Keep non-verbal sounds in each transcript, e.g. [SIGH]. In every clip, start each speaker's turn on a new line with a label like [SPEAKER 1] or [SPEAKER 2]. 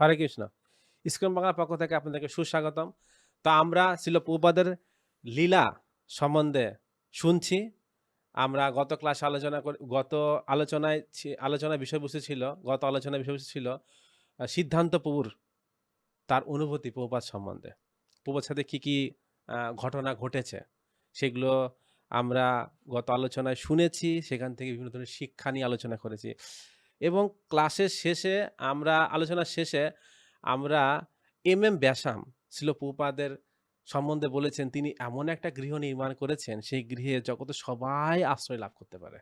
[SPEAKER 1] হরে Krishna. ISKCON বাংলার পক্ষ থেকে আপনাদেরকে সুস্বাগতম। তো আমরা ছিল পূর্বাদের লীলা সম্বন্ধে শুনছি। আমরা গত ক্লাসে আলোচনা করি, গত আলোচনায় আলোচনার বিষয়বস্তু ছিল, গত আলোচনার বিষয়বস্তু ছিল সিদ্ধান্ত প্রভুর তার অনুভূতি প্রভুপাত সম্বন্ধে। প্রভুর সাথে কী কী ঘটনা ঘটেছে সেগুলো আমরা গত আলোচনায় শুনেছি, সেখান থেকে বিভিন্ন ধরনের শিক্ষা নিয়ে আলোচনা করেছি। এবং ক্লাসের শেষে আমরা, আলোচনার শেষে আমরা এম এম ব্যাসাম, ছিল প্রভুপাদের সম্বন্ধে বলেছেন, তিনি এমন একটা গৃহ নির্মাণ করেছেন, সেই গৃহে জগতে সবাই আশ্রয় লাভ করতে পারে।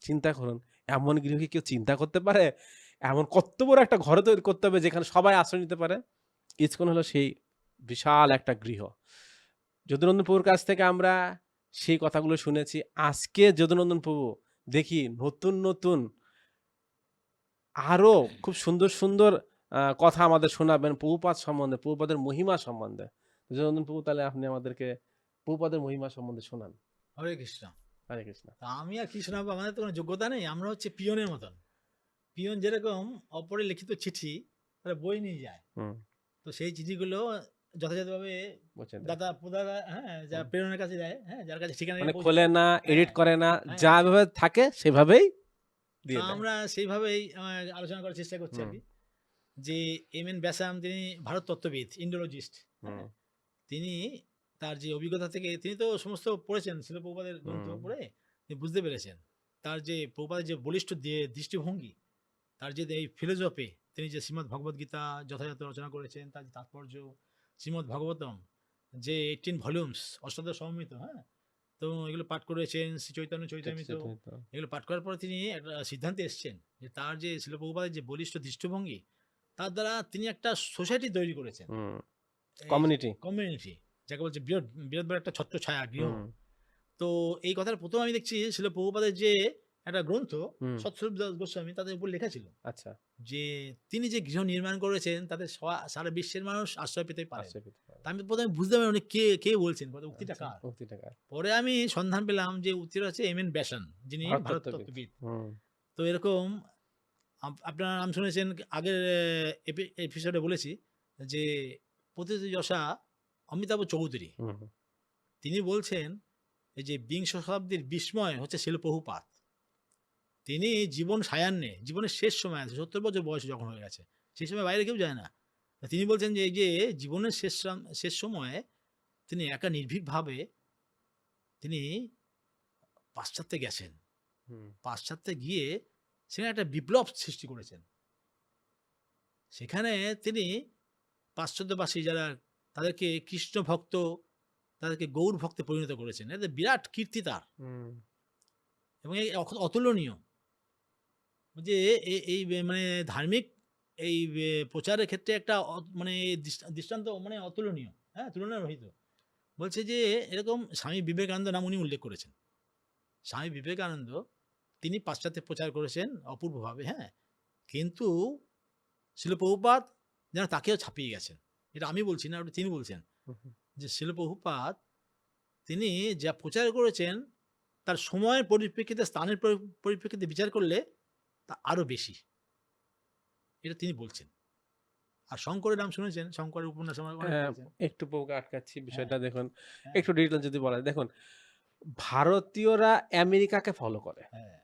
[SPEAKER 1] চিন্তা করুন, এমন গৃহ কি কেউ চিন্তা করতে পারে? এমন কত বড় একটা ঘর তৈরি করতে হবে যেখানে সবাই আশ্রয় নিতে পারে? ইসকন হলো সেই বিশাল একটা গৃহ। যদুনন্দন প্রভুর কাছ থেকে আমরা সেই কথাগুলো শুনেছি। আজকে যদুনন্দন প্রভু দেখি নতুন নতুন আরও খুব সুন্দর সুন্দর কথা আমাদের শোনাবেন প্রভুপাত সম্বন্ধে প্রভুপাদের মহিমা সম্বন্ধে। প্রভু তাহলে আপনি আমাদেরকে প্রভুপাদের মহিমা সম্বন্ধে শোনান।
[SPEAKER 2] হরে কৃষ্ণ।
[SPEAKER 1] হরে কৃষ্ণ।
[SPEAKER 2] আমি আর কি শোনাবো? আমাদের তো কোনো যোগ্যতা নেই। আমরা হচ্ছে পিয়নের মতন। পিয়ন যেরকম অপরে লিখিত চিঠি তারা বই নিয়ে যায়। তো সেই চিঠিগুলো যথাযথভাবে দাদা প্রদাদা হ্যাঁ যা। প্রেরণের কাছে যায় হ্যাঁ যার কাছে ঠিকানা
[SPEAKER 1] মানে খোলে না এডিট
[SPEAKER 2] হ্যাঁ,
[SPEAKER 1] করে না
[SPEAKER 2] হ্যাঁ।
[SPEAKER 1] যা ভাবে থাকে সেভাবেই দিয়ে
[SPEAKER 2] আমরা সেইভাবেই আলোচনা করার চেষ্টা করছি আর কি যে এম এন ব্যাসাম তিনি ভারত তত্ত্ববিদ ইন্ডোলজিস্ট তিনি তার যে অভিজ্ঞতা থেকে তিনি তো সমস্ত পড়েছেন শিলপ্রপাদের গ্রন্থ
[SPEAKER 1] হুম।
[SPEAKER 2] পড়ে তিনি বুঝতে পেরেছেন। তার যে প্রপাদের যে বলিষ্ঠ দিয়ে- দৃষ্টিভঙ্গি তার যে এই ফিলোজফি তিনি যে শ্রীমদ্ ভগবদ গীতা যথাযথ রচনা করেছেন তার যে তাৎপর্য শ্রীমদ্ ভগবতম যে এইটিন ভলিউমস অষ্টাদশ সমমিত হ্যাঁ? তো এগুলো পাঠ করেছেন শ্রী চৈতন্য চৈতন্যমিত এগুলো পাঠ করার পরে তিনি একটা সিদ্ধান্তে এসেছেন যে তার যে শিলপ্রপাদের যে বলিষ্ঠ দৃষ্টিভঙ্গি তার দ্বারা তিনি একটা সোসাইটি তৈরি করেছেন।
[SPEAKER 1] কমিউনিটি।
[SPEAKER 2] কমিউনিটি যাকে বলছে বিরাট বিরাট বড় একটা ছত্র ছায়া গৃহ। তো এই কথার প্রথম আমি দেখছি ছিল প্রভুপাদের যে একটা গ্রন্থ সৎস্বরূপ দাস গোস্বামী তাদের উপর লেখা ছিল।
[SPEAKER 1] আচ্ছা।
[SPEAKER 2] যে তিনি যে গৃহ নির্মাণ করেছেন তাতে সারা বিশ্বের মানুষ আশ্রয় পেতে পারে। আমি প্রথমে বুঝতে পারি উনি কে কে বলছেন কথা উক্তিটা
[SPEAKER 1] আচ্ছা,
[SPEAKER 2] কার?
[SPEAKER 1] উক্তিটা কার?
[SPEAKER 2] পরে আমি সন্ধান পেলাম যে উক্তিটা হচ্ছে এম এন ব্যাসন যিনি
[SPEAKER 1] ভারত
[SPEAKER 2] ভারত
[SPEAKER 1] তত্ত্ববিদ।
[SPEAKER 2] তত্ত্ববিদ
[SPEAKER 1] হুম,
[SPEAKER 2] তো এরকম আপনার নাম শুনেছেন আগের এপিসোডে বলেছি যে প্রতিটি যশা অমিতাভ চৌধুরী। তিনি বলছেন এই যে বিংশ শতাব্দীর বিস্ময় হচ্ছে শিল্পহুপাত তিনি জীবন সায়ান্নে জীবনের শেষ সময় আছে সত্তর বছর বয়স যখন হয়ে গেছে সেই সময় বাইরে কেউ যায় না। তিনি বলছেন যে এই যে জীবনের শেষ শেষ সময়ে তিনি একা নির্ভীকভাবে তিনি পাশ্চাত্যে গেছেন। পাশ্চাত্যে গিয়ে সেখানে একটা বিপ্লব সৃষ্টি করেছেন। সেখানে তিনি পাশ্চাত্যবাসী যারা তাদেরকে কৃষ্ণ ভক্ত তাদেরকে গৌর ভক্তে পরিণত করেছেন। এতে বিরাট কীর্তি তার।
[SPEAKER 1] হুম,
[SPEAKER 2] এবং এই অতুলনীয়। যে এই মানে ধার্মিক এই প্রচারের ক্ষেত্রে একটা অ- মানে দৃষ্টান্ত মানে অতুলনীয় হ্যাঁ তুলনা রহিত বলছে যে এরকম স্বামী বিবেকানন্দ নাম উনি উল্লেখ করেছেন। স্বামী বিবেকানন্দ তিনি পাশ্চাত্যে প্রচার করেছেন অপূর্বভাবে হ্যাঁ কিন্তু শিলপ্রভুপাত যেন তাকেও ছাপিয়ে গেছেন। এটা আমি বলছি না ওটা তিনি বলছেন। যে শিলপ্রভুপাত তিনি যা প্রচার করেছেন তার সময়ের পরিপ্রেক্ষিতে স্থানের পরি- পরিপ্রেক্ষিতে বিচার করলে তা আরও বেশি। এটা তিনি বলছেন। আর শঙ্করের নাম শুনেছেন? শঙ্করের উপন্যাস আমার
[SPEAKER 1] হ্যাঁ। একটু বউকে আটকাচ্ছি বিষয়টা দেখুন।
[SPEAKER 2] হ্যাঁ।
[SPEAKER 1] একটু ডিটেল যদি বলা। দেখুন ভারতীয়রা আমেরিকাকে ফলো করে।
[SPEAKER 2] হ্যাঁ।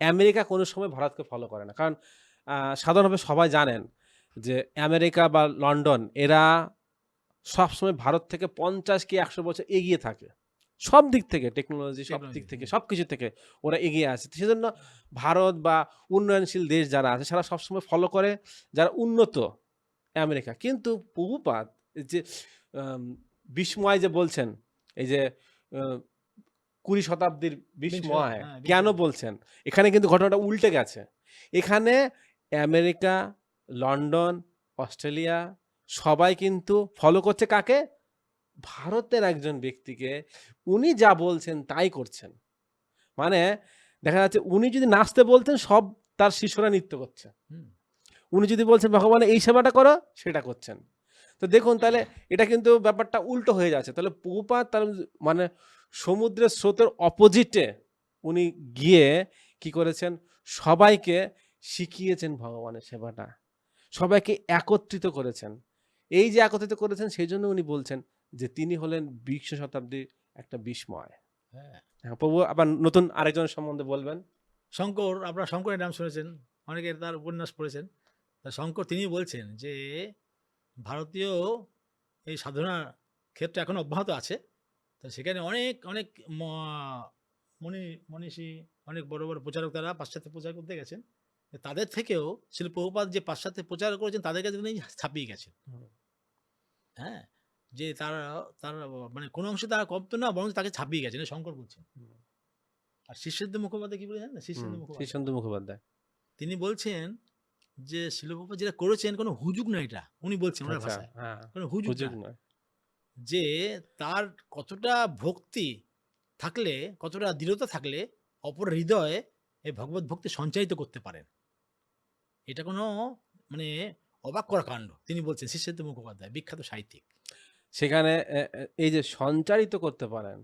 [SPEAKER 1] আমেরিকা কোনো সময় ভারতকে ফলো করে না। কারণ সাধারণভাবে সবাই জানেন যে আমেরিকা বা লন্ডন এরা সবসময় ভারত থেকে পঞ্চাশ কি একশো বছর এগিয়ে থাকে। সব দিক থেকে টেকনোলজি সব দিক থেকে সব কিছু থেকে ওরা এগিয়ে আছে। সেজন্য ভারত বা উন্নয়নশীল দেশ যারা আছে সেটা সবসময় ফলো করে যারা উন্নত আমেরিকা। কিন্তু প্রভুপাত এই যে বিস্ময় যে বলছেন এই যে কুড়ি শতাব্দীর বিস্ময়
[SPEAKER 2] হ্যাঁ,
[SPEAKER 1] কেন বলছেন? এখানে কিন্তু ঘটনাটা উল্টে গেছে। এখানে আমেরিকা লন্ডন অস্ট্রেলিয়া সবাই কিন্তু ফলো করছে কাকে? ভারতের একজন ব্যক্তিকে উনি যা বলছেন তাই করছেন। মানে দেখা যাচ্ছে উনি যদি নাচতে বলতেন সব তার শিষ্যরা নৃত্য করছে। উনি যদি বলছেন ভগবান এই সেবাটা করো সেটা করছেন। তো দেখুন তাহলে এটা কিন্তু ব্যাপারটা উল্টো হয়ে যাচ্ছে। তাহলে প্রভুপাত তার মানে সমুদ্রের স্রোতের অপোজিটে উনি গিয়ে কি করেছেন? সবাইকে শিখিয়েছেন ভগবানের সেবাটা। সবাইকে একত্রিত করেছেন। এই যে একত্রিত করেছেন সেই জন্য উনি বলছেন যে তিনি হলেন বিংশ শতাব্দীর একটা বিস্ময়।
[SPEAKER 2] হ্যাঁ।
[SPEAKER 1] হ্যাঁ, প্রভু আবার নতুন আরেকজনের সম্বন্ধে বলবেন।
[SPEAKER 2] শঙ্কর আপনারা শঙ্করের নাম শুনেছেন অনেকে তার উপন্যাস পড়েছেন। শঙ্কর তিনি বলছেন যে ভারতীয় এই সাধনার ক্ষেত্র এখন অব্যাহত আছে। তো সেখানে অনেক অনেক ম- মনি মনীষী অনেক বড় বড় প্রচারক তারা পাশ্চাত্য প্রচার করতে গেছেন। তাদের থেকেও শিল প্রভুপাত যে পাশ্চাত্যে প্রচার করেছেন তাদের কাছে তিনি ছাপিয়ে গেছেন। হ্যাঁ যে তারা তার মানে কোনো অংশে তারা কম তো না বরং তাকে ছাপিয়ে গেছে না শঙ্কর বলছেন। আর শীর্ষেন্দু মুখোপাধ্যায় কি বলেছেন না শীর্ষেন্দু মুখোপাধ্যায়।
[SPEAKER 1] শীর্ষেন্দু মুখোপাধ্যায়।
[SPEAKER 2] তিনি বলছেন যে শিলপ্রভা যেটা করেছেন কোনো হুজুগ না এটা। উনি বলছেন ওনার
[SPEAKER 1] আচ্ছা,
[SPEAKER 2] ভাষায়।
[SPEAKER 1] হ্যাঁ
[SPEAKER 2] কোনো হুজুগ না।
[SPEAKER 1] নয়।
[SPEAKER 2] যে তার কতটা ভক্তি থাকলে কতটা দৃঢ়তা থাকলে অপর হৃদয়ে এই ভগবত ভক্তি সঞ্চারিত করতে পারেন। এটা কোনো মানে অবাক করা কাণ্ড। তিনি বলছেন শিষ্যেন্দু মুখোপাধ্যায় বিখ্যাত সাহিত্যিক।
[SPEAKER 1] সেখানে এ, এ, এই যে সঞ্চারিত করতে পারেন।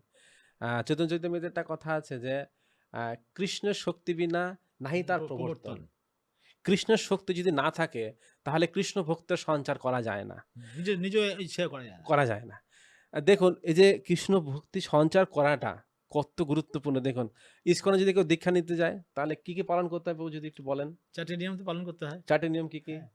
[SPEAKER 1] আহ, চৈতন্য চৈতন্যের একটা কথা আছে যে আহ, কৃষ্ণের শক্তি বিনা নাহি তার প্রবর্তন। কৃষ্ণের শক্তি যদি না থাকে তাহলে কৃষ্ণ ভক্তের সঞ্চার করা যায় না।
[SPEAKER 2] নিজ নিজ ইচ্ছা করা যায় না।
[SPEAKER 1] করা যায় না। দেখুন এই যে কৃষ্ণ ভক্তি সঞ্চার করাটা কত গুরুত্বপূর্ণ। দেখুন ইসকনে যদি কেউ দীক্ষা নিতে যায় তাহলে কি কি পালন করতে হবে যদি একটু বলেন?
[SPEAKER 2] চারটে নিয়ম তো পালন করতে হয়।
[SPEAKER 1] চারটে নিয়ম কি কি?
[SPEAKER 2] হ্যাঁ,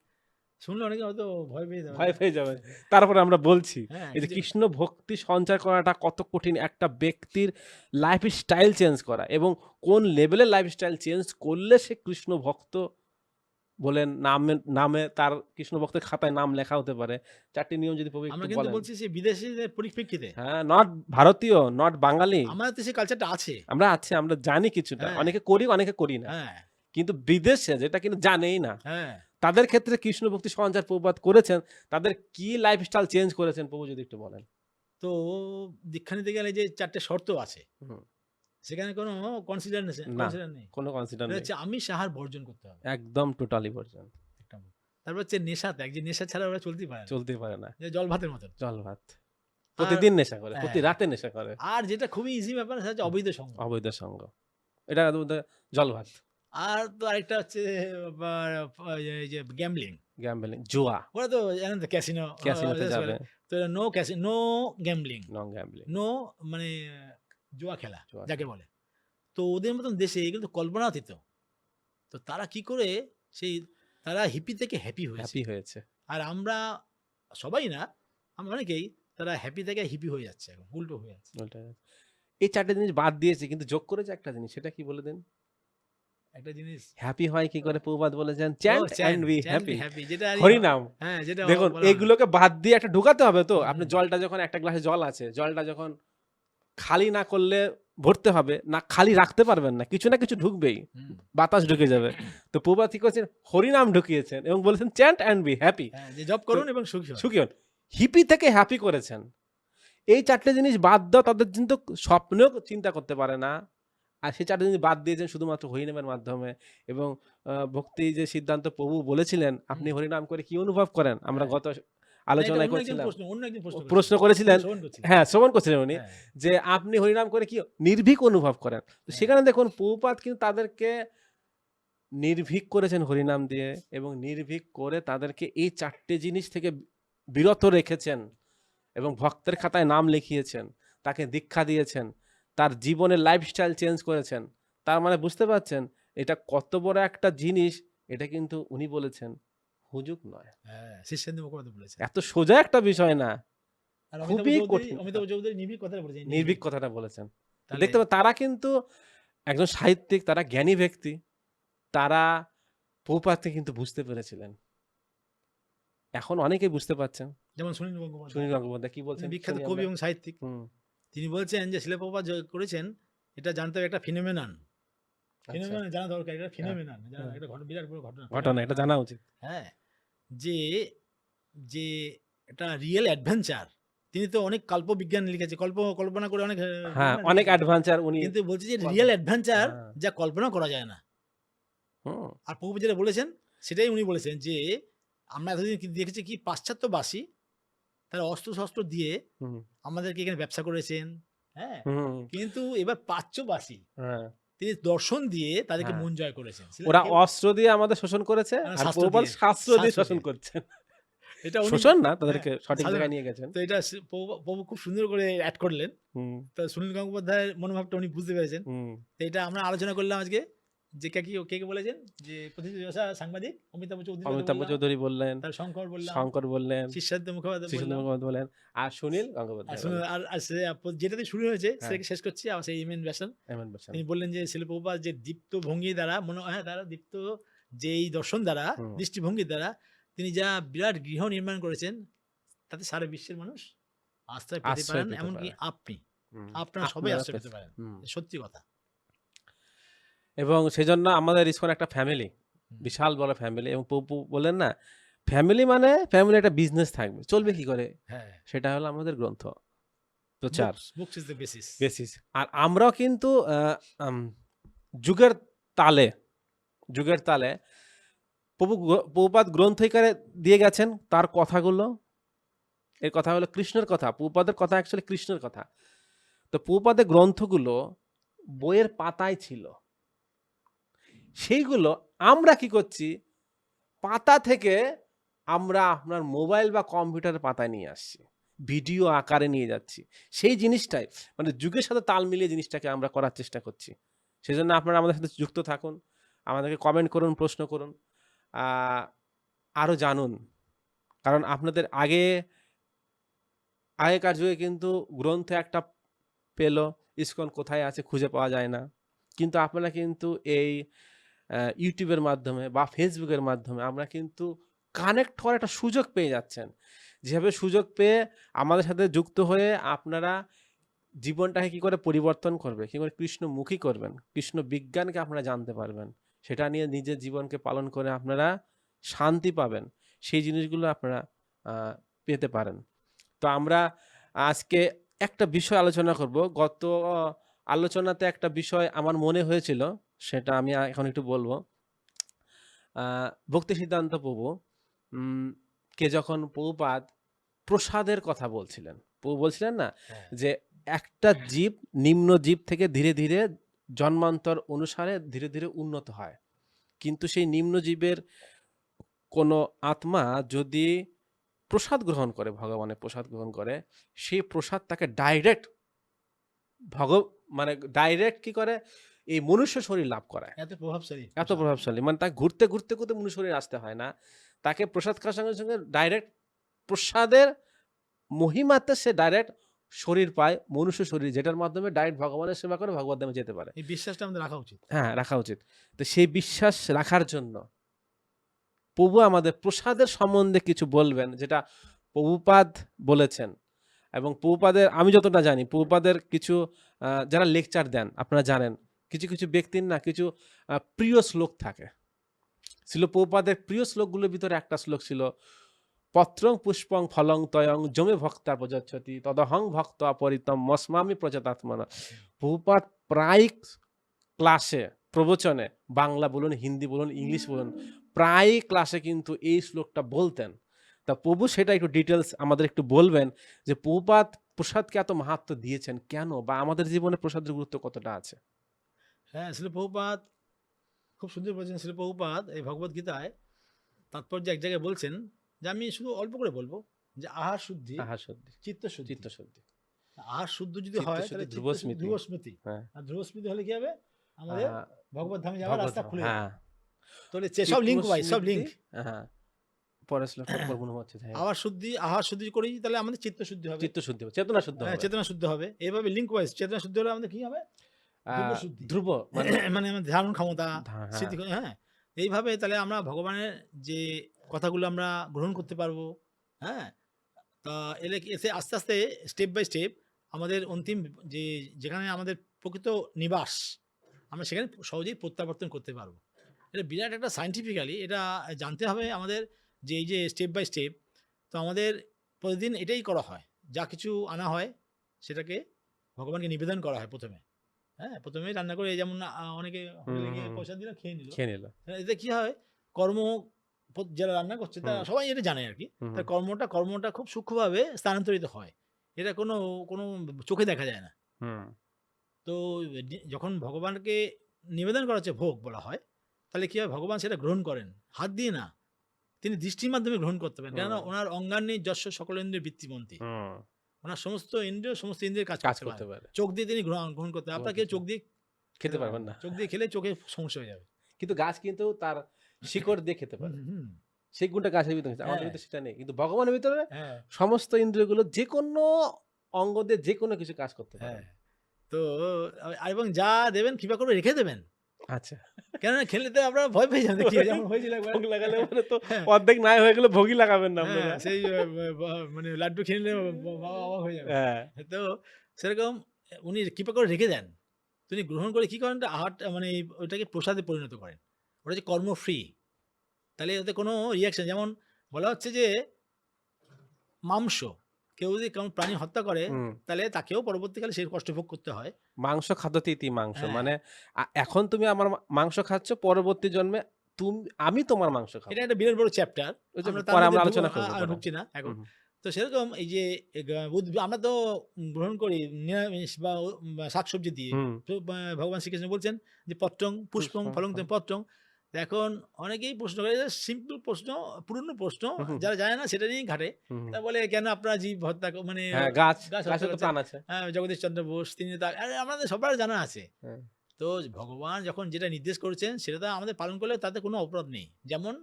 [SPEAKER 2] শুনলে অনেকে হয়তো ভয় পেয়ে যাবে।
[SPEAKER 1] ভয় পেয়ে যাবে। তারপরে আমরা বলছি
[SPEAKER 2] হ্যাঁ
[SPEAKER 1] এই যে কৃষ্ণ ভক্তি সঞ্চার করাটা কত কঠিন একটা ব্যক্তির লাইফ স্টাইল চেঞ্জ করা এবং কোন লেভেলের লাইফ স্টাইল চেঞ্জ করলে সে কৃষ্ণ ভক্ত বলেন নামে নামে তার কৃষ্ণ ভক্তের খাতায় নাম লেখা হতে পারে। চারটি নিয়ম যদি
[SPEAKER 2] আমরা কিন্তু বলছি যে বিদেশিদের পরিপ্রেক্ষিতে।
[SPEAKER 1] হ্যাঁ নট ভারতীয় নট বাঙালি।
[SPEAKER 2] আমাদের তো সেই কালচারটা আছে।
[SPEAKER 1] আমরা আছি আমরা জানি কিছুটা।
[SPEAKER 2] হ্যাঁ।
[SPEAKER 1] অনেকে করি অনেকে করি না।
[SPEAKER 2] হ্যাঁ।
[SPEAKER 1] কিন্তু বিদেশে যেটা কিন্তু জানেই না। তাদের ক্ষেত্রে কৃষ্ণ ভক্তি সঞ্চার প্রবাদ করেছেন তাদের কি লাইফ স্টাইল চেঞ্জ করেছেন প্রভু যদি একটু বলেন?
[SPEAKER 2] তো দীক্ষা নিতে গেলে যে চারটে শর্ত আছে সেখানে কোনো কনসিডার নেই
[SPEAKER 1] কোনো কনসিডার নেই।
[SPEAKER 2] আমি সাহার বর্জন করতে হবে।
[SPEAKER 1] একদম টোটালি বর্জন।
[SPEAKER 2] তারপর হচ্ছে নেশা ত্যাগ যে নেশা ছাড়া ওরা চলতেই পারে
[SPEAKER 1] চলতে পারে না।
[SPEAKER 2] যে জল ভাতের মতন।
[SPEAKER 1] জল ভাত। প্রতিদিন নেশা করে প্রতি
[SPEAKER 2] হ্যাঁ।
[SPEAKER 1] রাতে নেশা করে।
[SPEAKER 2] আর যেটা খুবই ইজি ব্যাপার সেটা হচ্ছে অবৈধ সঙ্গ।
[SPEAKER 1] অবৈধ সঙ্গ। এটা জল ভাত।
[SPEAKER 2] আর তো আরেকটা হচ্ছে এই যে গ্যামলিং
[SPEAKER 1] গ্যাম্বলিং জুয়া।
[SPEAKER 2] ওরা তো জানেন তো ক্যাসিনো
[SPEAKER 1] ক্যাসিনোতে যাবে।
[SPEAKER 2] তো no casino no gambling
[SPEAKER 1] non gambling
[SPEAKER 2] no মানে জুয়া খেলা যাকে বলে। তো ওদের মতন দেশে এগুলো তো কল্পনাতীত। তো তারা কি করে সেই তারা হিপি থেকে হ্যাপি হয়েছে।
[SPEAKER 1] হ্যাপি হয়েছে।
[SPEAKER 2] আর আমরা সবাই না আমরা অনেকেই তারা হ্যাপি থেকে হিপি হয়ে যাচ্ছে এখন উল্টো হয়ে যাচ্ছে।
[SPEAKER 1] এই চারটে জিনিস বাদ দিয়েছে কিন্তু যোগ করেছে একটা জিনিস সেটা কি বলে দেন?
[SPEAKER 2] একটা জিনিস।
[SPEAKER 1] হ্যাপি হয় কি করে বলেছেন চ্যান্ট এন্ড বি হ্যাপি
[SPEAKER 2] যেটা আর-
[SPEAKER 1] হরিনাম।
[SPEAKER 2] হ্যাঁ যেটা
[SPEAKER 1] দেখুন এগুলোকে বাদ দিয়ে একটা ঢুকাতে হবে তো। আপনি জলটা যখন একটা গ্লাসে জল আছে জলটা যখন খালি না করলে ভরতে হবে না খালি রাখতে পারবেন না কিছু না কিছু ঢুকবেই বাতাস ঢুকে যাবে। তো প্রবাদ কি করেছেন? হরিনাম ঢুকিয়েছেন এবং বলেছেন চ্যান্ট অ্যান্ড বি হ্যাপি
[SPEAKER 2] হ্যাঁ, জব করুন এবং সুখী
[SPEAKER 1] সুখী হন। হিপি থেকে হ্যাপি করেছেন। এই চারটে জিনিস বাদ দাও তাদের কিন্তু স্বপ্নেও চিন্তা করতে পারে না। আর সেই চারটে জিনিস বাদ দিয়েছেন শুধুমাত্র হরিনামের মাধ্যমে এবং ভক্তি যে সিদ্ধান্ত প্রভু বলেছিলেন আপনি হরিনাম করে কি অনুভব করেন? আমরা
[SPEAKER 2] হ্যাঁ।
[SPEAKER 1] গত আলোচনায় করছিলাম।
[SPEAKER 2] প্রশ্ন
[SPEAKER 1] করেছিলেন। হ্যাঁ শ্রবণ করছিলেন উনি
[SPEAKER 2] হ্যাঁ,
[SPEAKER 1] যে আপনি হরিনাম করে কি নির্ভীক অনুভব করেন। তো
[SPEAKER 2] হ্যাঁ।
[SPEAKER 1] সেখানে দেখুন পৌপাত কিন্তু তাদেরকে নির্ভীক করেছেন হরিনাম দিয়ে এবং নির্ভীক করে তাদেরকে এই চারটে জিনিস থেকে বিরত রেখেছেন এবং ভক্তের খাতায় নাম লিখিয়েছেন তাকে দীক্ষা দিয়েছেন। তার জীবনের লাইফস্টাইল চেঞ্জ করেছেন। তার মানে বুঝতে পারছেন এটা কত বড় একটা জিনিস এটা কিন্তু উনি বলেছেন হুজুক নয়।
[SPEAKER 2] হ্যাঁ, শীর্ষেন্দু মুখোপাধ্যায় বলেছেন।
[SPEAKER 1] এত সোজা একটা বিষয় না খুবই কঠিন।
[SPEAKER 2] নির্ভীক কথা বলেছেন
[SPEAKER 1] নির্ভীক কথাটা বলেছেন। দেখতে পাবেন তারা কিন্তু একজন সাহিত্যিক তারা জ্ঞানী ব্যক্তি তারা পৌপাতকে কিন্তু বুঝতে পেরেছিলেন। এখন অনেকেই বুঝতে পারছেন।
[SPEAKER 2] যেমন সুনীল গঙ্গোপাধ্যায়।
[SPEAKER 1] সুনীল গঙ্গোপাধ্যায় কি বলছেন?
[SPEAKER 2] বিখ্যাত কবি এবং সাহিত্যিক।
[SPEAKER 1] হুম,
[SPEAKER 2] তিনি বলছেন যে শিলপ্রপাত করেছেন এটা জানতে হবে একটা ফিনোমেনান
[SPEAKER 1] আচ্ছা,
[SPEAKER 2] ফিনোমেনান জানা দরকার এটা ফিনোমেনান
[SPEAKER 1] হ্যাঁ।
[SPEAKER 2] এটা ঘটনা বিরাট বড় ঘটনা।
[SPEAKER 1] ঘটনা এটা জানা উচিত।
[SPEAKER 2] হ্যাঁ যে যে এটা রিয়েল অ্যাডভেঞ্চার তিনি তো অনেক কল্প বিজ্ঞান লিখেছে কল্প কল্পনা করে অনেক
[SPEAKER 1] হ্যাঁ অনেক অ্যাডভেঞ্চার উনি
[SPEAKER 2] কিন্তু বলছে যে রিয়েল অ্যাডভেঞ্চার
[SPEAKER 1] হ্যাঁ।
[SPEAKER 2] যা কল্পনা করা যায় না। আর প্রভু যেটা বলেছেন সেটাই উনি বলেছেন যে আমরা এতদিন কি দেখেছি কি পাশ্চাত্যবাসী তারা অস্ত্র শস্ত্র দিয়ে
[SPEAKER 1] হুম,
[SPEAKER 2] আমাদেরকে এখানে ব্যবসা করেছেন হ্যাঁ? কিন্তু এবার প্রাচ্যবাসী
[SPEAKER 1] হ্যাঁ,
[SPEAKER 2] তিনি দর্শন দিয়ে তাদেরকে
[SPEAKER 1] হ্যাঁ।
[SPEAKER 2] মন জয় করেছেন।
[SPEAKER 1] ওরা অস্ত্র দিয়ে আমাদের শোষণ করেছে
[SPEAKER 2] আর শাস্ত্র দিয়ে।
[SPEAKER 1] শোষণ। করছেন। [LAUGHS]
[SPEAKER 2] এটা
[SPEAKER 1] শোষণ না তাদেরকে সঠিক জায়গায় নিয়ে গেছেন।
[SPEAKER 2] তো এটা প্রভু খুব সুন্দর করে অ্যাড করলেন।
[SPEAKER 1] হুম,
[SPEAKER 2] তো সুনীল গঙ্গোপাধ্যায়ের মনোভাবটা উনি বুঝতে পেরেছেন।
[SPEAKER 1] হুম,
[SPEAKER 2] তো এটা আমরা আলোচনা করলাম আজকে। যে কে কি কে কে বলেছেন? যে প্রতিযোগিতা সাংবাদিক অমিতাভ চৌধুরী
[SPEAKER 1] অমিতাভ চৌধুরী বললেন
[SPEAKER 2] তার শঙ্কর বললাম।
[SPEAKER 1] শঙ্কর বললেন
[SPEAKER 2] মুখোপাধ্যায়
[SPEAKER 1] মুখোপাধ্যায় বললেন আর সুনীল গঙ্গোপাধ্যায়
[SPEAKER 2] আর আর যেটাতে শুরু হয়েছে
[SPEAKER 1] হ্যাঁ।
[SPEAKER 2] সেটাকে শেষ করছি আবার সেই ইমেন ব্যাসন।
[SPEAKER 1] বলছেন।
[SPEAKER 2] তিনি বললেন যে যে দীপ্ত ভঙ্গি দ্বারা মনে হ্যাঁ তারা দীপ্ত যে এই দর্শন দ্বারা দৃষ্টিভঙ্গি দ্বারা তিনি যা বিরাট গৃহ নির্মাণ করেছেন তাতে সারা বিশ্বের মানুষ আশ্রয় পেতে পারেন এমনকি। আপনি। আপনারা সবাই আশ্রয়
[SPEAKER 1] পেতে
[SPEAKER 2] পারেন। সত্যি কথা।
[SPEAKER 1] এবং সেজন্য আমাদের ইসকন একটা ফ্যামিলি বিশাল বড় ফ্যামিলি এবং পপু বলেন না ফ্যামিলি মানে ফ্যামিলি একটা বিজনেস থাকবে। চলবে কি করে?
[SPEAKER 2] হ্যাঁ।
[SPEAKER 1] সেটা হলো আমাদের গ্রন্থ। প্রচার
[SPEAKER 2] books is the basis
[SPEAKER 1] basis আর আমরাও কিন্তু যুগের তালে যুগের তালে প্রভু গ্র- প্রভুপাদ গ্রন্থিকারে দিয়ে গেছেন তার কথাগুলো। এর কথা হলো কৃষ্ণের কথা। প্রভুপাদের কথা অ্যাকচুয়ালি কৃষ্ণের কথা। তো প্রভুপাদের গ্রন্থগুলো বইয়ের পাতায় ছিল। সেইগুলো আমরা কি করছি? পাতা থেকে আমরা আপনার মোবাইল বা কম্পিউটারের পাতায় নিয়ে আসছি। ভিডিও আকারে নিয়ে যাচ্ছি। সেই জিনিসটাই মানে যুগের সাথে তাল মিলিয়ে জিনিসটাকে আমরা করার চেষ্টা করছি। সেই জন্য আপনারা আমাদের সাথে যুক্ত থাকুন, আমাদেরকে কমেন্ট করুন, প্রশ্ন করুন আরও জানুন। কারণ আপনাদের আগে, আগেকার যুগে কিন্তু গ্রন্থে একটা পেল, ইস্কন কোথায় আছে খুঁজে পাওয়া যায় না। কিন্তু আপনারা কিন্তু এই ইউটিউবের মাধ্যমে বা ফেসবুকের মাধ্যমে আমরা কিন্তু কানেক্ট হওয়ার একটা সুযোগ পেয়ে যাচ্ছেন। যেভাবে সুযোগ পেয়ে আমাদের সাথে যুক্ত হয়ে আপনারা জীবনটাকে কি করে পরিবর্তন করবে কি করে কৃষ্ণমুখী করবেন কৃষ্ণ বিজ্ঞানকে আপনারা জানতে পারবেন, সেটা নিয়ে নিজের জীবনকে পালন করে আপনারা শান্তি পাবেন, সেই জিনিসগুলো আপনারা পেতে পারেন। তো আমরা আজকে একটা বিষয় আলোচনা করব। গত আলোচনাতে একটা বিষয় আমার মনে হয়েছিল সেটা আমি এখন একটু বলব। ভক্তি সিদ্ধান্ত প্রভু কে যখন প্রভুপাদ প্রসাদের কথা বলছিলেন প্রভু বলছিলেন না
[SPEAKER 2] হ্যাঁ।
[SPEAKER 1] যে একটা জীব নিম্ন জীব থেকে ধীরে ধীরে জন্মান্তর অনুসারে ধীরে ধীরে উন্নত হয়। কিন্তু সেই নিম্ন জীবের কোনো আত্মা যদি প্রসাদ গ্রহণ করে ভগবানের প্রসাদ গ্রহণ করে সেই প্রসাদ তাকে ডাইরেক্ট ভগ মানে ডাইরেক্ট কি করে? এই মনুষ্য শরীর লাভ করায়।
[SPEAKER 2] এত প্রভাবশালী।
[SPEAKER 1] এত প্রভাবশালী। মানে তাকে ঘুরতে ঘুরতে ঘুরতে মনুষ্য শরীর আসতে হয় না। তাকে প্রসাদ খাওয়ার সঙ্গে সঙ্গে ডাইরেক্ট প্রসাদের মহিমাতে সে ডাইরেক্ট শরীর পায় মনুষ্য শরীর যেটার মাধ্যমে ডাইরেক্ট ভগবানের সেবা করে ভগবত ধামে যেতে পারে।
[SPEAKER 2] এই বিশ্বাসটা আমাদের রাখা উচিত।
[SPEAKER 1] হ্যাঁ রাখা উচিত। তো সেই বিশ্বাস রাখার জন্য প্রভু আমাদের প্রসাদের সম্বন্ধে কিছু বলবেন যেটা প্রভুপাদ বলেছেন। এবং প্রভুপাদের আমি যতটা জানি প্রভুপাদের কিছু যারা লেকচার দেন আপনারা জানেন কিছু কিছু ব্যক্তির না কিছু প্রিয় শ্লোক থাকে। ছিল প্রভুপাদের প্রিয় শ্লোকগুলোর ভিতরে একটা শ্লোক ছিল, পত্রং পুষ্পং ফলং তয়ং জমে ভক্তা প্রযচ্ছতি তদহং ভক্ত অপরিতম, মস্মামি প্রজাতাত্মনা। প্রভুপাদ প্রায় ক্লাসে, প্রবচনে, বাংলা বলুন, হিন্দি বলুন, ইংলিশ বলুন, প্রায় ক্লাসে কিন্তু এই শ্লোকটা বলতেন। তা প্রভু সেটা একটু ডিটেলস আমাদের একটু বলবেন, যে প্রভুপাদ প্রসাদকে এত মাহাত্ম দিয়েছেন কেন? বা আমাদের জীবনে প্রসাদের গুরুত্ব কতটা আছে?
[SPEAKER 2] হ্যাঁ শিল খুব সুন্দর বলছেন শিল এই ভগবত গীতায় তাৎপর্য এক জায়গায় বলছেন যে আমি শুধু অল্প করে বলব যে আহার শুদ্ধি
[SPEAKER 1] আহা সত্যি
[SPEAKER 2] চিত্ত শুদ্ধি
[SPEAKER 1] চিত্ত সত্যি
[SPEAKER 2] আহার শুদ্ধ যদি হয় তাহলে
[SPEAKER 1] ধ্রুব
[SPEAKER 2] ধ্রুব
[SPEAKER 1] স্মৃতি।
[SPEAKER 2] ধ্রুব স্মৃতি
[SPEAKER 1] হ্যাঁ।
[SPEAKER 2] আর ধ্রুব স্মৃতি হলে কি হবে? আমাদের ভগবত ধামে যাওয়ার রাস্তা খুলে
[SPEAKER 1] হ্যাঁ।
[SPEAKER 2] তাহলে সব লিঙ্ক সব লিঙ্ক
[SPEAKER 1] হ্যাঁ। পরের শ্লোকটা পর হচ্ছে।
[SPEAKER 2] আহার শুদ্ধি আহার শুদ্ধি করি তাহলে আমাদের চিত্ত শুদ্ধি হবে।
[SPEAKER 1] চিত্ত শুদ্ধি হবে, চেতনা শুদ্ধ
[SPEAKER 2] হ্যাঁ,
[SPEAKER 1] হবে।
[SPEAKER 2] চেতনা শুদ্ধ হবে। এইভাবে লিঙ্ক ওয়াইজ চেতনা শুদ্ধ হলে আমাদের কি হবে? ধ্রুব [COUGHS]
[SPEAKER 1] মানে
[SPEAKER 2] মানে আমাদের ধারণ ক্ষমতা
[SPEAKER 1] হ্যাঁ।
[SPEAKER 2] স্মৃতি হ্যাঁ। এইভাবে তাহলে আমরা ভগবানের যে কথাগুলো আমরা গ্রহণ করতে পারব হ্যাঁ? তা এলে এসে আস্তে আস্তে স্টেপ বাই স্টেপ আমাদের অন্তিম যে যেখানে আমাদের প্রকৃত নিবাস আমরা সেখানে সহজেই প্রত্যাবর্তন করতে পারব। এটা বিরাট একটা সাইন্টিফিক্যালি এটা জানতে হবে আমাদের যে এই যে স্টেপ বাই স্টেপ তো আমাদের প্রতিদিন এটাই করা হয়। যা কিছু আনা হয় সেটাকে ভগবানকে নিবেদন করা হয় প্রথমে। হ্যাঁ প্রথমে রান্না করে যেমন অনেকে হোটেলে গিয়ে পয়সা দিল খেয়ে নিল।
[SPEAKER 1] খেয়ে নিল।
[SPEAKER 2] এতে কি হয়? কর্ম যারা রান্না করছে তারা সবাই এটা জানে আর কি। তার কর্মটা কর্মটা খুব সূক্ষ্মভাবে স্থানান্তরিত হয়। এটা কোনো কোনো চোখে দেখা যায় না। তো যখন ভগবানকে নিবেদন করা হচ্ছে ভোগ বলা হয় তাহলে কি হয়? ভগবান সেটা গ্রহণ করেন। হাত দিয়ে না। তিনি দৃষ্টির মাধ্যমে গ্রহণ করতে পারেন। কেননা
[SPEAKER 1] হুম।
[SPEAKER 2] ওনার অঙ্গান্নি যশ সকল ইন্দ্রিয় বৃত্তিমন্ত্রী ওনার সমস্ত ইন্দ্রিয় সমস্ত ইন্দ্রিয়ের কাজ
[SPEAKER 1] কাজ
[SPEAKER 2] করতে পারে। চোখ দিয়ে তিনি গ্রহণ গ্রহণ করতে পারেন আপনাকে চোখ দিয়ে
[SPEAKER 1] খেতে পারবেন না।
[SPEAKER 2] চোখ দিয়ে খেলে চোখে সমস্যা হয়ে যাবে।
[SPEAKER 1] কিন্তু গাছ কিন্তু তার শিকড় দিয়ে খেতে পারে। সেই গুণটা গাছের ভিতরে। আমাদের
[SPEAKER 2] হ্যাঁ।
[SPEAKER 1] ভিতরে সেটা নেই। কিন্তু ভগবানের ভিতরে
[SPEAKER 2] হ্যাঁ।
[SPEAKER 1] সমস্ত ইন্দ্রিয়গুলো যে কোনো অঙ্গ দিয়ে যে কোনো কিছু কাজ করতে পারে।
[SPEAKER 2] হ্যাঁ। তো এবং যা দেবেন কৃপা করে রেখে দেবেন।
[SPEAKER 1] আচ্ছা।
[SPEAKER 2] কেননা খেলে তো আপনারা ভয় পেয়ে যাবেন কি যেমন হয়েছিল
[SPEAKER 1] ভোগ লাগালে পরে তো
[SPEAKER 2] হ্যাঁ।
[SPEAKER 1] অর্ধেক নাই হয়ে গেলে ভোগই লাগাবেন না আপনারা।
[SPEAKER 2] হ্যাঁ, সেই মানে লাড্ডু খেয়ে নিলে বাবা অবাক হয়ে যাবে।
[SPEAKER 1] হ্যাঁ।
[SPEAKER 2] তো সেরকম উনি কৃপা করে রেখে দেন। তিনি গ্রহণ করে কি করেন? আহারটা মানে ওইটাকে প্রসাদে পরিণত করেন। ওটা হচ্ছে কর্ম ফ্রি তাহলে ওতে কোনো রিয়াকশন যেমন বলা হচ্ছে যে মাংস কেউ যদি কোনো প্রাণী হত্যা করে তাহলে তাকেও পরবর্তীকালে সেই কষ্ট ভোগ করতে হয়।
[SPEAKER 1] মাংস খাদ্যতে ইতি মাংস
[SPEAKER 2] হ্যাঁ।
[SPEAKER 1] মানে এখন তুমি আমার মাংস খাচ্ছ পরবর্তী জন্মে তুমি আমি তোমার মাংস খাব।
[SPEAKER 2] এটা একটা বিরাট বড় চ্যাপ্টার
[SPEAKER 1] পরে আমরা আলোচনা করব
[SPEAKER 2] ঢুকছি না এখন। তো সেরকম এই যে আমরা তো গ্রহণ করি নিরামিষ বা শাকসবজি দিয়ে। ভগবান শ্রীকৃষ্ণ বলছেন যে পত্রং পুষ্পং ফলং। পত্রং এখন অনেকেই প্রশ্ন করে সিম্পল প্রশ্ন পুরনো প্রশ্ন যারা জানে না সেটা নিয়েই ঘাটে। তা বলে কেন আপনারা জীব হত্যা মানে
[SPEAKER 1] হ্যাঁ গাছ
[SPEAKER 2] হ্যাঁ, জগদীশ চন্দ্র বোস তিনি আমাদের সবার জানা আছে।
[SPEAKER 1] হ্যাঁ।
[SPEAKER 2] তো ভগবান যখন যেটা নির্দেশ করেছেন সেটা তো আমাদের পালন করলে তাতে কোনো অপরাধ নেই। যেমন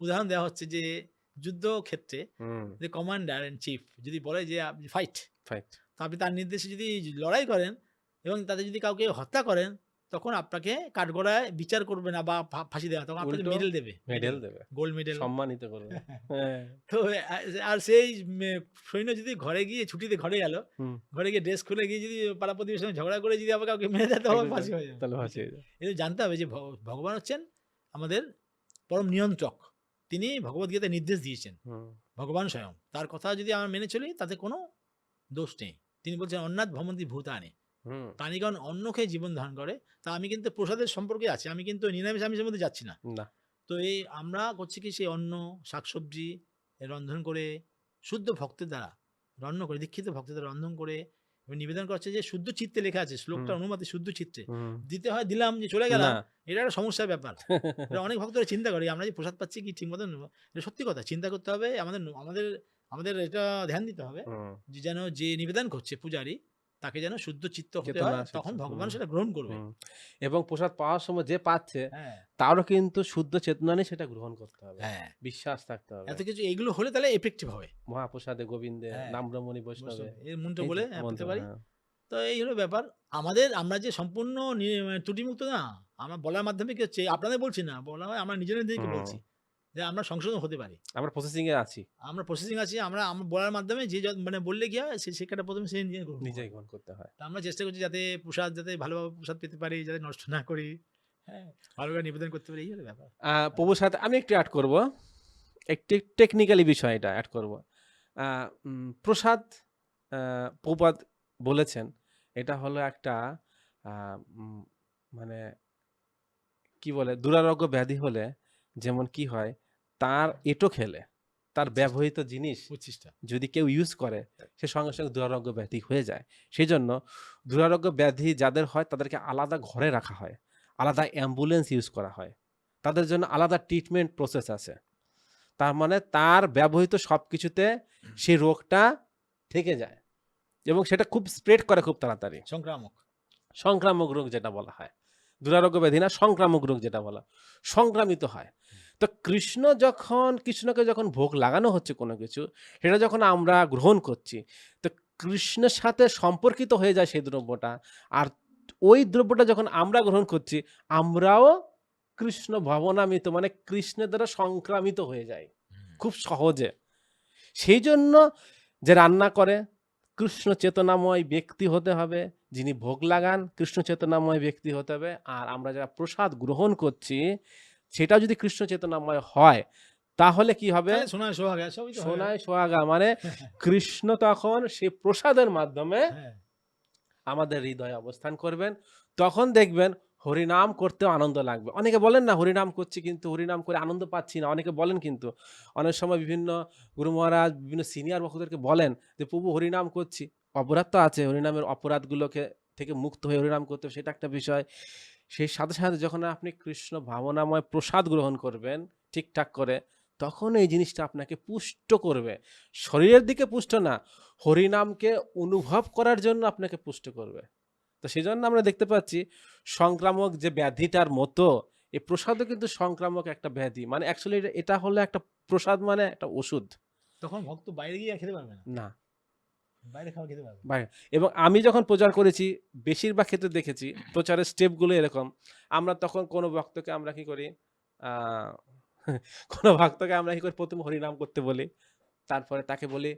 [SPEAKER 2] উদাহরণ দেওয়া হচ্ছে যে যুদ্ধ ক্ষেত্রে যে কমান্ডার অ্যান্ড চিফ যদি বলে যে আপনি ফাইট
[SPEAKER 1] ফাইট
[SPEAKER 2] তো আপনি তার নির্দেশে যদি লড়াই করেন এবং তাতে যদি কাউকে হত্যা করেন তখন আপনাকে কাঠগড়ায় বিচার করবে না বা ফাঁসি দেওয়া তখন আপনাকে মেডেল দেবে।
[SPEAKER 1] মেডেল দেবে।
[SPEAKER 2] গোল্ড মেডেল
[SPEAKER 1] সম্মানিত করবে [LAUGHS] হ্যাঁ।
[SPEAKER 2] তো আর সেই সৈন্য যদি ঘরে গিয়ে ছুটিতে ঘরে গেল। ঘরে গিয়ে ড্রেস খুলে গিয়ে যদি পাড়া প্রতিবেশীর সঙ্গে ঝগড়া করে যদি আবার কাউকে মেরে দেয় তখন ফাঁসি হয়ে যাবে।
[SPEAKER 1] তাহলে ভাসিয়ে যাবে।
[SPEAKER 2] এটা জানতে হবে যে ভগবান হচ্ছেন আমাদের পরম নিয়ন্ত্রক। তিনি ভগবদ্গীতায় নির্দেশ দিয়েছেন। ভগবান স্বয়ং। তার কথা যদি আমরা মেনে চলি তাতে কোনো দোষ নেই। তিনি বলছেন অন্নাথ ভ্রমন্তি ভূতানে।
[SPEAKER 1] হুম
[SPEAKER 2] প্রাণীগণ অন্ন খেয়ে জীবন ধারণ করে তা আমি কিন্তু প্রসাদের সম্পর্কে আছি আমি কিন্তু নিরামিষ আমিষের মধ্যে যাচ্ছি না। তো এই আমরা করছি কি সেই অন্ন শাকসবজি রন্ধন করে শুদ্ধ ভক্তের দ্বারা রন্ধন করে দীক্ষিত ভক্তের দ্বারা রন্ধন করে নিবেদন করছে যে শুদ্ধ চিত্তে লেখা আছে শ্লোকটা। অনুমতি শুদ্ধ চিত্তে।
[SPEAKER 1] হুম।
[SPEAKER 2] দিতে হয় দিলাম যে চলে গেলাম এটা একটা সমস্যার ব্যাপার। [LAUGHS] এটা অনেক ভক্তরা চিন্তা করে আমরা যে প্রসাদ পাচ্ছি কি ঠিক মতন এটা সত্যি কথা চিন্তা করতে হবে আমাদের আমাদের আমাদের এটা ধ্যান দিতে হবে যে যেন যে নিবেদন করছে পূজারি তাকে যেন শুদ্ধ চিত্ত হতে হয় তখন ভগবান সেটা গ্রহণ করবে।
[SPEAKER 1] এবং প্রসাদ পাওয়ার সময় যে পাচ্ছে
[SPEAKER 2] হ্যাঁ।
[SPEAKER 1] তারও কিন্তু শুদ্ধ চেতনা নিয়ে সেটা গ্রহণ করতে হবে।
[SPEAKER 2] হ্যাঁ।
[SPEAKER 1] বিশ্বাস থাকতে হবে।
[SPEAKER 2] এত কিছু এগুলো হলে তাহলে এফেক্টিভ হবে।
[SPEAKER 1] মহাপ্রসাদে গোবিন্দে
[SPEAKER 2] হ্যাঁ।
[SPEAKER 1] নামব্রমণী বৈষ্ণবে।
[SPEAKER 2] এর মনটা বলে বলতে পারি।
[SPEAKER 1] হ্যাঁ।
[SPEAKER 2] তো এই হলো ব্যাপার। আমাদের আমরা যে সম্পূর্ণ ত্রুটিমুক্ত না আমরা বলার মাধ্যমে কি হচ্ছে আপনাদের বলছি না বলা হয় আমরা নিজেদের দিকে। বলছি। যে আমরা সংশোধন হতে পারি।
[SPEAKER 1] আমরা প্রসেসিং এ আছি।
[SPEAKER 2] আমরা প্রসেসিং আছি আমরা আমরা বলার মাধ্যমে যে মানে বললে কি হয় সেই শিক্ষাটা প্রথমে সে নিজে গ্রহণ।
[SPEAKER 1] নিজেই গ্রহণ করতে হয়।
[SPEAKER 2] তা আমরা চেষ্টা করছি যাতে প্রসাদ যাতে ভালোভাবে প্রসাদ পেতে পারি যাতে নষ্ট না করি। হ্যাঁ ভালোভাবে নিবেদন করতে পারি এই হলো ব্যাপার।
[SPEAKER 1] প্রভুর সাথে আমি একটু অ্যাড করব। একটি টেকনিক্যালি বিষয় এটা অ্যাড করব। প্রসাদ প্রবাদ বলেছেন। এটা হলো একটা মানে কি বলে দুরারোগ্য ব্যাধি হলে যেমন কি হয় তার এটো খেলে তার ব্যবহৃত জিনিস যদি কেউ ইউজ করে সে সঙ্গে সঙ্গে দুরারোগ্য ব্যাধি হয়ে যায়। সেই জন্য দুরারোগ্য ব্যাধি যাদের হয় তাদেরকে আলাদা ঘরে রাখা হয় আলাদা অ্যাম্বুলেন্স ইউজ করা হয়। তাদের জন্য আলাদা ট্রিটমেন্ট প্রসেস আছে। তার মানে তার ব্যবহৃত সব কিছুতে সেই রোগটা থেকে যায় এবং সেটা খুব স্প্রেড করে খুব তাড়াতাড়ি।
[SPEAKER 2] সংক্রামক।
[SPEAKER 1] সংক্রামক রোগ যেটা বলা হয়। দুরারোগ্য ব্যাধি না সংক্রামক রোগ যেটা বলা সংক্রামিত হয়। তো কৃষ্ণ যখন কৃষ্ণকে যখন ভোগ লাগানো হচ্ছে কোনো কিছু সেটা যখন আমরা গ্রহণ করছি তো কৃষ্ণের সাথে সম্পর্কিত হয়ে যায় সেই দ্রব্যটা। আর ওই দ্রব্যটা যখন আমরা গ্রহণ করছি আমরাও কৃষ্ণ ভবনামিত মানে কৃষ্ণের দ্বারা সংক্রামিত হয়ে যায় খুব সহজে। সেই জন্য যে রান্না করে কৃষ্ণ চেতনাময় ব্যক্তি হতে হবে যিনি ভোগ লাগান কৃষ্ণ চেতনাময় ব্যক্তি হতে হবে। আর আমরা যারা প্রসাদ গ্রহণ করছি সেটা যদি কৃষ্ণ চেতনাময় হয় তাহলে কি হবে?
[SPEAKER 2] সোনায় সোহাগা
[SPEAKER 1] সোনায় সোহাগা মানে কৃষ্ণ তখন সেই প্রসাদের মাধ্যমে
[SPEAKER 2] হ্যাঁ।
[SPEAKER 1] আমাদের হৃদয়ে অবস্থান করবেন। তখন দেখবেন হরিনাম করতে আনন্দ লাগবে। অনেকে বলেন না হরিনাম করছি কিন্তু হরিনাম করে আনন্দ পাচ্ছি না। অনেকে বলেন কিন্তু অনেক সময় বিভিন্ন গুরু মহারাজ বিভিন্ন সিনিয়র ভক্তদেরকে বলেন যে প্রভু হরিনাম করছি। অপরাধ তো আছে হরিনামের অপরাধগুলোকে থেকে মুক্ত হয়ে হরিনাম করতে সেটা একটা বিষয়। সেই সাথে সাথে যখন আপনি কৃষ্ণ ভাবনাময় প্রসাদ গ্রহণ করবেন ঠিকঠাক করে তখন এই জিনিসটা আপনাকে পুষ্ট করবে। শরীরের দিকে পুষ্ট না হরিনামকে অনুভব করার জন্য আপনাকে পুষ্ট করবে। তো সেই জন্য আমরা দেখতে পাচ্ছি সংক্রামক যে ব্যাধিটার মতো এই প্রসাদও কিন্তু সংক্রামক একটা ব্যাধি। মানে অ্যাকচুয়ালি এটা হলো একটা প্রসাদ মানে একটা ওষুধ।
[SPEAKER 2] তখন ভক্ত বাইরে গিয়ে খেতে পারবে না।
[SPEAKER 1] না। এবং আমি যখন প্রচার করেছি, বেশিরভাগ ক্ষেত্রে দেখেছি, প্রচারের স্টেপগুলো এরকম। আমরা তখন কোনো ভক্তকে আমরা কি করি [LAUGHS] কোনো ভক্তকে আমরা কি করি, প্রথম হরিনাম করতে বলি। তারপরে তাকে বলি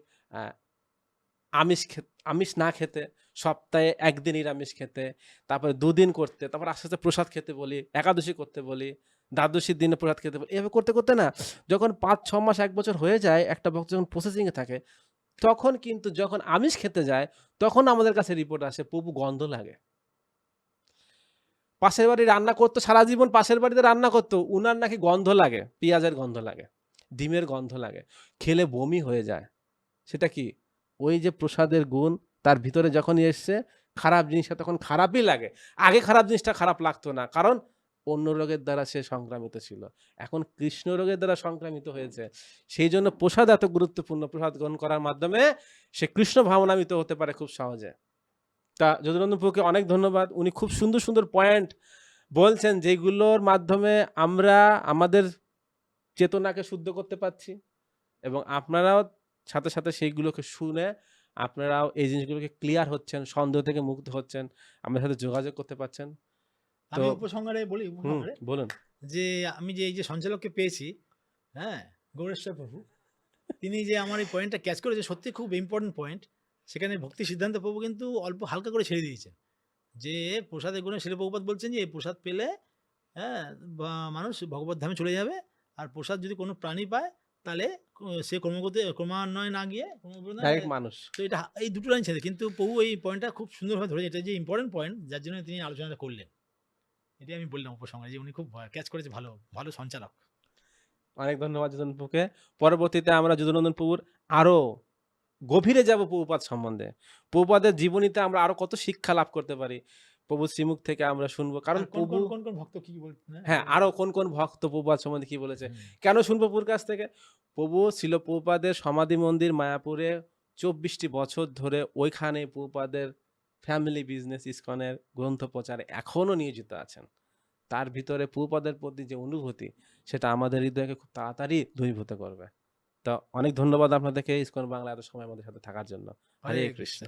[SPEAKER 1] আমিষ আমিষ না খেতে, সপ্তাহে একদিন নিরামিষ খেতে, তারপরে দুদিন করতে, তারপর আস্তে আস্তে প্রসাদ খেতে বলি, একাদশী করতে বলি, দ্বাদশীর দিনে প্রসাদ খেতে বলি। এভাবে করতে করতে না, যখন পাঁচ, ছ মাস, এক বছর হয়ে যায়, একটা ভক্ত যখন প্রসেসিংয়ে থাকে তখন কিন্তু যখন আমিষ খেতে যায় তখন আমাদের কাছে রিপোর্ট আসে প্রভু গন্ধ লাগে। পাশের বাড়ি রান্না করতো, সারা জীবন পাশের বাড়িতে রান্না করতো, উনার নাকি গন্ধ লাগে, পেঁয়াজের গন্ধ লাগে, ডিমের গন্ধ লাগে, খেলে বমি হয়ে যায়। সেটা কি? ওই যে প্রসাদের গুণ, তার ভিতরে যখনই এসছে, খারাপ জিনিসটা তখন খারাপই লাগে। আগে খারাপ জিনিসটা খারাপ লাগতো না, কারণ অন্য রোগের দ্বারা সে সংক্রামিত ছিল। এখন কৃষ্ণ রোগের দ্বারা সংক্রামিত হয়েছে। সেই জন্য প্রসাদ এত গুরুত্বপূর্ণ প্রসাদ গ্রহণ করার মাধ্যমে সে কৃষ্ণ ভাবনামিত হতে পারে খুব সহজে। তা যদুনন্দনপুরকে অনেক ধন্যবাদ। উনি খুব সুন্দর সুন্দর পয়েন্ট বলছেন যেগুলোর মাধ্যমে আমরা আমাদের চেতনাকে শুদ্ধ করতে পারছি এবং আপনারাও সাথে সাথে সেইগুলোকে শুনে আপনারাও এই জিনিসগুলোকে ক্লিয়ার হচ্ছেন সন্দেহ থেকে মুক্ত হচ্ছেন আমাদের সাথে যোগাযোগ করতে পারছেন।
[SPEAKER 2] আমি উপসংহারে বলি উপসংহারে
[SPEAKER 1] বলুন।
[SPEAKER 2] যে আমি যে এই যে সঞ্চালককে পেয়েছি হ্যাঁ গৌরেশ্বর প্রভু তিনি যে আমার এই পয়েন্টটা ক্যাচ করেছে সত্যি খুব ইম্পর্টেন্ট পয়েন্ট সেখানে ভক্তি সিদ্ধান্ত প্রভু কিন্তু অল্প হালকা করে ছেড়ে দিয়েছেন। যে প্রসাদের গুণে শিলপ্রভুপাত বলছেন যে এই প্রসাদ পেলে হ্যাঁ মানুষ ভগবত ধামে চলে যাবে আর প্রসাদ যদি কোনো প্রাণী পায় তাহলে সে কর্মগতি ক্রমান্বয়ে না গিয়ে
[SPEAKER 1] মানুষ।
[SPEAKER 2] তো এটা এই দুটো লাইন ছেড়ে কিন্তু প্রভু এই পয়েন্টটা খুব সুন্দরভাবে ধরে এটা যে ইম্পর্টেন্ট পয়েন্ট যার জন্য তিনি আলোচনাটা করলেন। এটাই আমি বললাম উপসংহারে যে উনি খুব ক্যাচ করেছে ভালো ভালো সঞ্চালক।
[SPEAKER 1] অনেক ধন্যবাদ যদুনন্দনপুরকে পরবর্তীতে আমরা যদুনন্দন প্রভুর আরও গভীরে যাব প্রভুপাদ সম্বন্ধে। প্রভুপাদের জীবনীতে আমরা আরও কত শিক্ষা লাভ করতে পারি প্রভু শ্রীমুখ থেকে আমরা শুনব। কারণ প্রভু
[SPEAKER 2] কোন কোন ভক্ত কি বলছেন
[SPEAKER 1] হ্যাঁ? আরও কোন কোন ভক্ত প্রভুপাদ সম্বন্ধে কি বলেছে? কেন শুনব প্রভুর কাছ থেকে? প্রভু ছিল প্রভুপাদের সমাধি মন্দির মায়াপুরে চব্বিশটি বছর ধরে ওইখানে প্রভুপাদের ফ্যামিলি বিজনেস ইস্কনের গ্রন্থ প্রচারে এখনও নিয়োজিত আছেন। তার ভিতরে পুপদের প্রতি যে অনুভূতি সেটা আমাদের হৃদয়কে খুব তাড়াতাড়ি দূরীভূত করবে। তো অনেক ধন্যবাদ আপনাদেরকে ইস্কন বাংলা এত সময় আমাদের সাথে থাকার জন্য। হরে কৃষ্ণ।